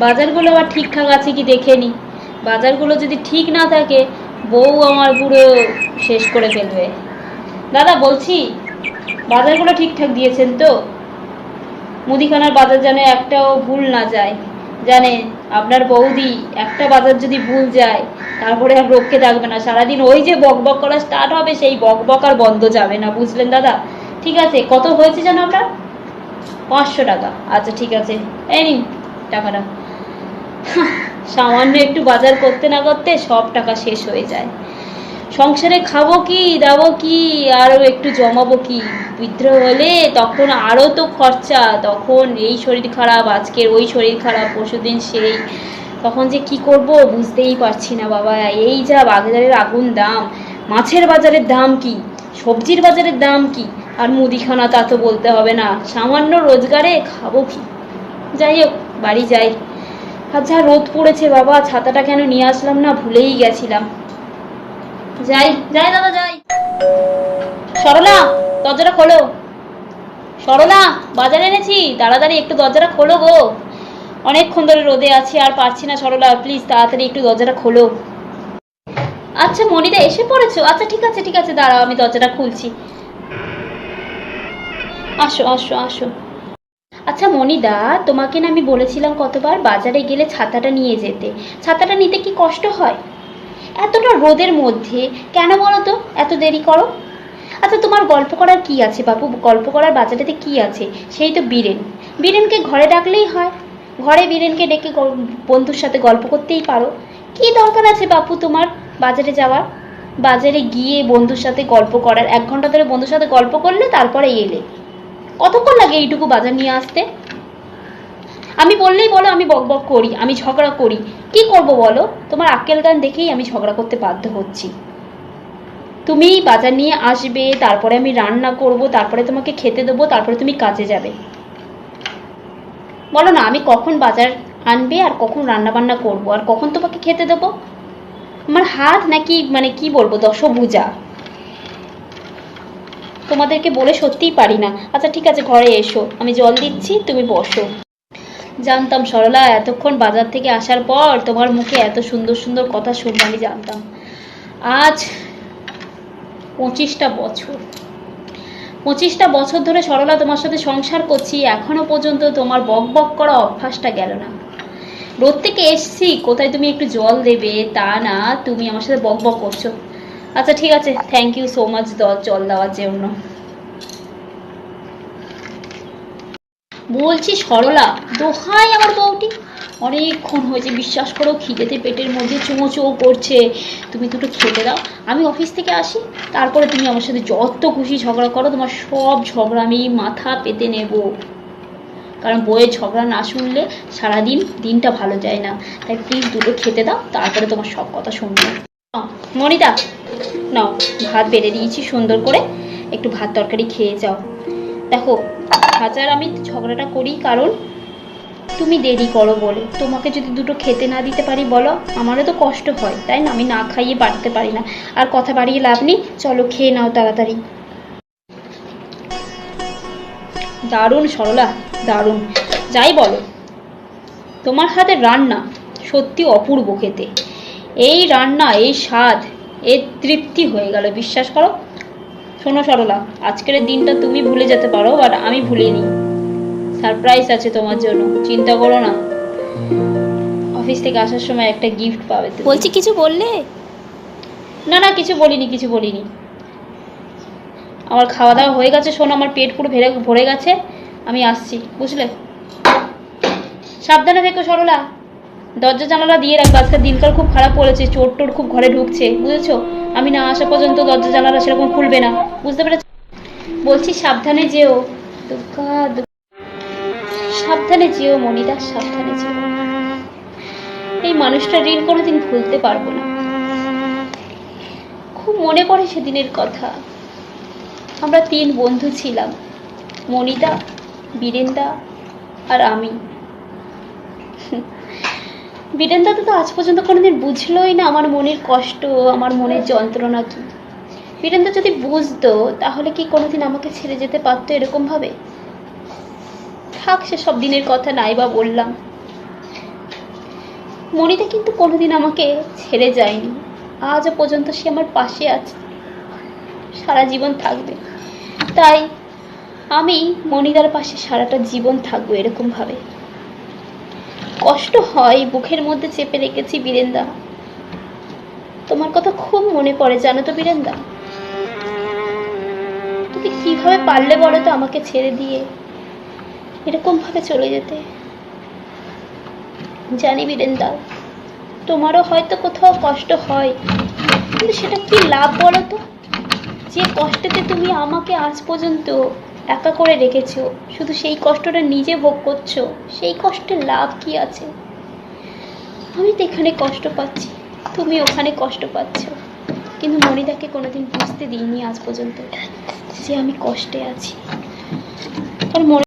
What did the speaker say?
বাজারগুলো আবার ঠিকঠাক আছে কি দেখে নি? বাজারগুলো যদি ঠিক না থাকে, বউ আমার পুরো শেষ করে ফেলবে। দাদা, বলছি, বাজারগুলো ঠিকঠাক দিয়েছেন তো? মুদিখানার বাজার যেন একটাও ভুল না যায়। জানেন, আপনার বৌদি একটা বাজার যদি ভুল যায়, তারপরে আর রক্ষে থাকবে না। সারাদিন ওই যে বক বক করা স্টার্ট হবে, সেই বক বক আর বন্ধ যাবে না, বুঝলেন দাদা? ঠিক আছে, কত হয়েছে জানো আপনার পাঁচশো টাকা। আচ্ছা ঠিক আছে। এই নিন, টাকাটা। সামান্য একটু বাজার করতে না করতে সব টাকা শেষ হয়ে যায়। সংসারে খাব কি, দাবো কি আরও একটু জমাবো কি? বিদ্রোহ হলে তখন আরও তো খরচা, তখন এই শরীর খারাপ, আজকের ওই শরীর খারাপ, পরশুদিন সেই। তখন যে কি করব বুঝতেই পারছি না বাবা, এই যা বাজারের আগুন দাম, মাছের বাজারের দাম কি, সবজির বাজারের দাম কি, আর মুদিখানা তা তো বলতে হবে না, সামান্য রোজগারে খাব কি? যাই হোক, বাড়ি যাই। যা রোদ পড়েছে বাবা, ছাতাটা কেন নিয়ে আসলাম না? ভুলেই গেছিলাম। যাই যাই দাদা, যাই। সরলা, দরজাটা খোলো। সরলা, বাজারে এনেছি? তাড়াতাড়ি একটু দরজাটা খোলো গো। অনেকক্ষণ ধরে রোদে আছি, আর পারছি না সরলা, প্লিজ তাড়াতাড়ি একটু দরজাটা খোলো। আচ্ছা মনিদা এসে পড়েছো? আচ্ছা ঠিক আছে ঠিক আছে, দাঁড়াও, আমি দরজাটা খুলছি। আসো আসো আসো। আচ্ছা মনিদা তোমাকে না আমি বলেছিলাম কতবার বাজারে গেলে ছাতাটা নিয়ে যেতে। ছাতাটা নিতে কি কষ্ট হয়? এতটা রোদের মধ্যে কেন বলো তো এত দেরি করো? আচ্ছা তোমার গল্প করার কি আছে বাপু? গল্প করার বাজারেতে কি আছে? সেই তো বীরেন। বীরেনকে ঘরে ডাকলেই হয়। ঘরে বীরেনকে ডেকে বন্ধুর সাথে গল্প করতেই পারো। কি দরকার আছে বাপু তোমার বাজারে যাওয়ার? বাজারে গিয়ে বন্ধুর সাথে গল্প করার, এক ঘণ্টা ধরে বন্ধুর সাথে গল্প করলে তারপরে এলে। কতক্ষণ লাগে এইটুকু বাজার নিয়ে আসতে? আমি বললেই বলো, আমি বক বক করি, আমি ঝগড়া করি। কি করব বলো? তোমার আক্কেল গান দেখেই আমি ঝগড়া করতে বাধ্য হচ্ছি। তুমি বাজার নিয়ে আসবে, তারপরে আমি রান্না করব, তারপরে তোমাকে খেতে দেবো, তারপরে তুমি কাজে যাবে। বলো না, আমি কখন বাজার আনবে আর কখন রান্না বান্না করব? আর কখন তোমাকে খেতে দেবো? আমার হাত নাকি মানে কি বলব, দশভুজা। তোমাদেরকে বলে সত্যিই পারি না। আচ্ছা ঠিক আছে, ঘরে এসো। আমি জল দিচ্ছি, তুমি বসো। জানতাম সরলা, এতক্ষণ বাজার থেকে আসার পর তোমার মুখে এত সুন্দর সুন্দর কথা শুনব, আমি জানতাম। আজ পঁচিশটা বছর। পঁচিশটা বছর ধরে সরলা তোমার সাথে সংসার করছি, এখনও পর্যন্ত তোমার বক বক করা অভ্যাসটা গেল না। রোদ থেকে এসছি, কোথায় তুমি একটু জল দেবে? তা না, তুমি আমার সাথে বক বক করছ। আচ্ছা ঠিক আছে। থ্যাংক ইউ সো মাচ জল দেওয়ার জন্য বলছি, সরলা, দোহাই আমার বউটি। অনেকক্ষণ হয়েছে, বিশ্বাস করো, খিদেতে পেটের মধ্যে চুমো চো করছে। তুমি দুটো খেতে দাও। আমি অফিস থেকে আসি, তারপরে তুমি আমার সাথে যত খুশি ঝগড়া করো, তোমার সব ঝগড়া আমি মাথা পেতে নেব। কারণ বইয়ের ঝগড়া না শুনলে সারাদিন দিনটা ভালো যায় না। তাই প্লিজ দুটো খেতে দাও, তারপরে তোমার সব কথা শুনব। মনিদা নাও, ভাত বেড়ে দিয়েছি সুন্দর করে। একটু ভাত তরকারি খেয়ে যাও। দেখো হাজার আমি ঝগড়াটা করি কারণ তুমি দেরি করো বলে। তোমাকে যদি দুটো খেতে না দিতে পারি বলো, আমারও তো কষ্ট হয়, তাই না? আমি না খাইয়ে বাড়তে পারি না। আর কথা বাড়িয়ে লাভ নেই, চলো খেয়ে নাও তাড়াতাড়ি। দারুণ, সরলা, দারুণ। যাই বলো, তোমার হাতের রান্না সত্যি অপূর্ব খেতে। এই রান্না, এই স্বাদ এর তৃপ্তি হয়ে গেল বিশ্বাস করো। শোনো সরলা আজকের দিনটা তুমি ভুলে যেতে পারো বাট আমি ভুলিনি। সারপ্রাইজ আছে তোমার জন্য চিন্তা করো না। অফিস থেকে আসার সময় একটা গিফট পাবে। বলছি কিছু বললে? না না কিছু বলিনি কিছু বলিনি। আমার খাওয়া দাওয়া হয়ে গেছে শোনো আমার পেট পুরো ভরে ভরে গেছে। আমি আসছি বুঝলে? সাবধানে থেকো সরলা। দরজা জানালা দিয়ে রাখবে। আজকে দিনকাল খুব খারাপ পড়েছে চোর টোর খুব ঘরে ঢুকছে, বুঝেছ? আমি না আসা পর্যন্ত দরজা জানালা সেরকম খুলবে না, বুঝতে পেরেছ? বলছি সাবধানে যেও। সাবধানে যেও মনিদা সাবধানে যেও। এই মানুষটা ঋণ কোনোদিন ভুলতে পারব না। খুব মনে পড়ে সেদিনের কথা। আমরা তিন বন্ধু ছিলাম মনিদা বীরেন্দা আর আমি। বীরেন্দা তো আজ পর্যন্ত কোনোদিন বুঝলোই না আমার মনের কষ্ট, আমার মনের যন্ত্রণা কি। বীরেন্দা যদি বুঝতো, তাহলে কি কোনোদিন আমাকে ছেড়ে যেতে পারতো এরকম ভাবে? থাক সে সব দিনের কথা নাই বা বললাম। মনিতা কিন্তু কোনোদিন আমাকে ছেড়ে যায়নি। আজও পর্যন্ত সে আমার পাশে আছে। সারা জীবন থাকবে। তাই আমি মনিদার পাশে সারাটা জীবন থাকব এরকম ভাবে। কষ্ট হয় বুকের মধ্যে চেপে রেখেছি বীরেন্দা। তোমার কথা খুব মনে পড়ে, জানো তো বীরেন্দা? তুমি কীভাবে পারলে বলো তো আমাকে ছেড়ে দিয়ে? এরকম ভাবে চলে যেতে। জানি বীরেন্দা, তোমারও হয়তো কোথাও কষ্ট হয়, কিন্তু সেটা কি লাভ বলো তো? যে কষ্টতে তুমি আমাকে আজ পর্যন্ত একা করে রেখেছো, শুধু সেই কষ্টটা নিজে ভোগ করছ, সেই কষ্টের লাভ কি আছে? আমি তো এখানে কষ্ট পাচ্ছি, তুমি ওখানে কষ্ট পাচ্ছ। কিন্তু মনিদাকে কোনোদিন বুঝতে দিইনি আজ পর্যন্ত যে আমি কষ্টে আছি। আর